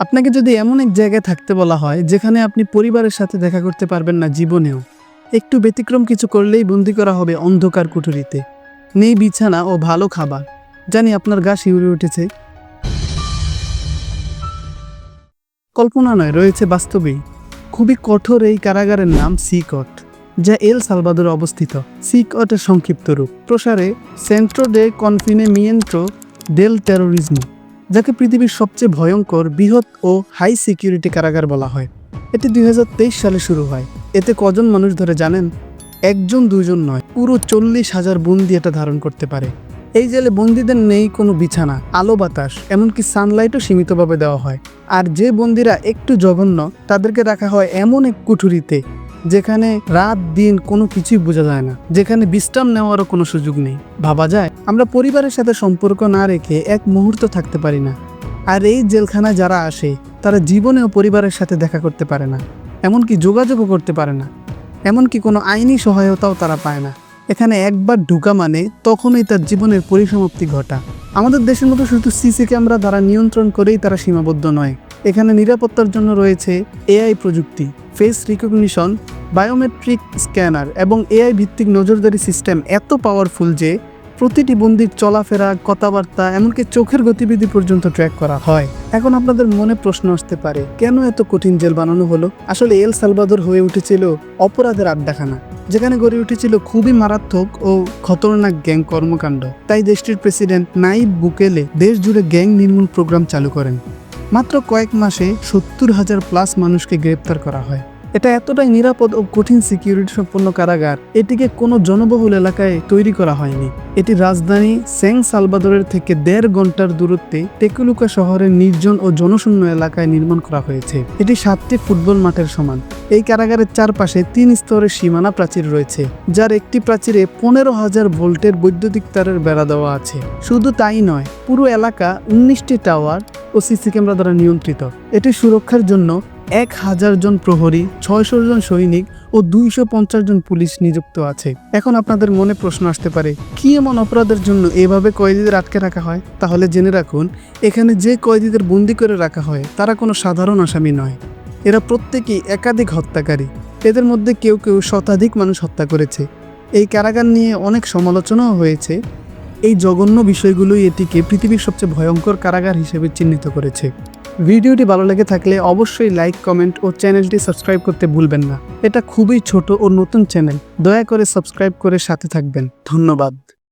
আপনাকে যদি এমন এক জায়গায় থাকতে বলা হয়, যেখানে আপনি পরিবারের সাথে দেখা করতে পারবেন না জীবনেও, একটু ব্যতিক্রম কিছু করলেই বন্দি করা হবে অন্ধকার কুঠুরিতে। নেই বিছানা ও ভালো খাবার। জানি আপনার গা শিউরে উঠেছে। কল্পনা নয়, রয়েছে বাস্তবেই। খুবই কঠোর এই কারাগারের নাম সিকট, যা এল সালভাদরে অবস্থিত। সিকটের সংক্ষিপ্ত রূপ। প্রসারে Centro de Confinamiento del Terrorismo. যাকে পৃথিবীর সবচেয়ে ভয়ঙ্কর, বৃহৎ ও হাই সিকিউরিটি কারাগার বলা হয়। এটি দুই হাজার তেইশ সালে শুরু হয়। এতে কজন মানুষ ধরে জানেন, একজন, দুজন নয়, পুরো চল্লিশ হাজার বন্দি এটা ধারণ করতে পারে। এই জেলে বন্দীদের নেই কোনো বিছানা, আলো বাতাস, এমনকি সানলাইটও সীমিতভাবে দেওয়া হয়। আর যে বন্দিরা একটু জঘন্য, তাদেরকে রাখা হয় এমন এক কুঠুরিতে। যেখানে রাত, দিন কোনো কিছুই বোঝা যায় না। যেখানে বিশ্রাম নেওয়ারও কোনো সুযোগ নেই। ভাবা যায়, আমরা পরিবারের সাথে সম্পর্ক না রেখে এক মুহূর্ত থাকতে পারি না। আর এই জেলখানায় যারা আসে, তারা জীবনেও পরিবারের সাথে দেখা করতে পারে না। এমনকি যোগাযোগও করতে পারে না। এমনকি কোনো আইনি সহায়তাও তারা পায় না। এখানে একবার ঢুকা মানে তখনই তার জীবনের পরিসমাপ্তি ঘটা। আমাদের দেশের মতো শুধু সিসি ক্যামেরা দ্বারা নিয়ন্ত্রণ করেই তারা সীমাবদ্ধ নয়। এখানে নিরাপত্তার জন্য রয়েছে এআই প্রযুক্তি ফেস রিকগনিশন বায়োমেট্রিক স্ক্যানার এবং এআই ভিত্তিক নজরদারি সিস্টেম এত পাওয়ারফুল যে প্রতিটি বন্দির চলাফেরা, কথাবার্তা, এমনকি চোখের গতিবিধি পর্যন্ত ট্র্যাক করা হয়। এখন আপনাদের মনে প্রশ্ন আসতে পারে, কেন এত কঠিন জেল বানানো হলো? আসলে এল সালভাদর হয়ে উঠেছিল অপরাধের আড্ডাখানা, যেখানে গড়ে উঠেছিল খুবই মারাত্মক ও খতরনাক গ্যাং কর্মকাণ্ড। তাই দেশটির প্রেসিডেন্ট নাইব বুকেলে দেশ জুড়ে গ্যাং নির্মূল প্রোগ্রাম চালু করেন। মাত্র কয়েক মাসে সত্তর হাজার প্লাস মানুষকে গ্রেপ্তার করা হয়। এটা এতটাই নিরাপদ ও কঠিন সিকিউরিটি সম্পন্ন কারাগার, এটিকে কোনো জনবহুল এলাকায় তৈরি করা হয়নি। এটি রাজধানী সেং সালভাদরের থেকে দেড় ঘণ্টার দূরত্বে টেকুলুকা শহরের নির্জন ও জনশূন্য এলাকায় নির্মাণ করা হয়েছে। এটি সাতটি ফুটবল মাঠের সমান। এই কারাগারের চারপাশে তিন স্তরের সীমানা প্রাচীর রয়েছে, যার একটি প্রাচীরে পনেরো হাজার ভোল্টের বৈদ্যুতিক তারের বেড়া দেওয়া আছে। শুধু তাই নয়, পুরো এলাকা উনিশটি টাওয়ার ও সিসি ক্যামেরা দ্বারা নিয়ন্ত্রিত। এটি সুরক্ষার জন্য এক হাজার জন প্রহরী, ছয়শো জন সৈনিক ও দুইশো পঞ্চাশ জন পুলিশ নিযুক্ত আছে। এখন আপনাদের মনে প্রশ্ন আসতে পারে, কি এমন অপরাধের জন্য এভাবে কয়েদিদের আটকে রাখা হয়? তাহলে জেনে রাখুন, এখানে যে কয়েদিদের বন্দি করে রাখা হয়, তারা কোনো সাধারণ আসামি নয়। এরা প্রত্যেকেই একাধিক হত্যাকারী। এদের মধ্যে কেউ কেউ শতাধিক মানুষ হত্যা করেছে। এই কারাগার নিয়ে অনেক সমালোচনাও হয়েছে। এই জঘন্য বিষয়গুলোই এটিকে পৃথিবীর সবচেয়ে ভয়ঙ্কর কারাগার হিসেবে চিহ্নিত করেছে। ভিডিওটি ভালো লেগে থাকলে অবশ্যই লাইক কমেন্ট ও চ্যানেলটি সাবস্ক্রাইব করতে ভুলবেন না। এটা খুবই ছোট ও নতুন চ্যানেল দয়া করে সাবস্ক্রাইব করে সাথে থাকবেন। ধন্যবাদ।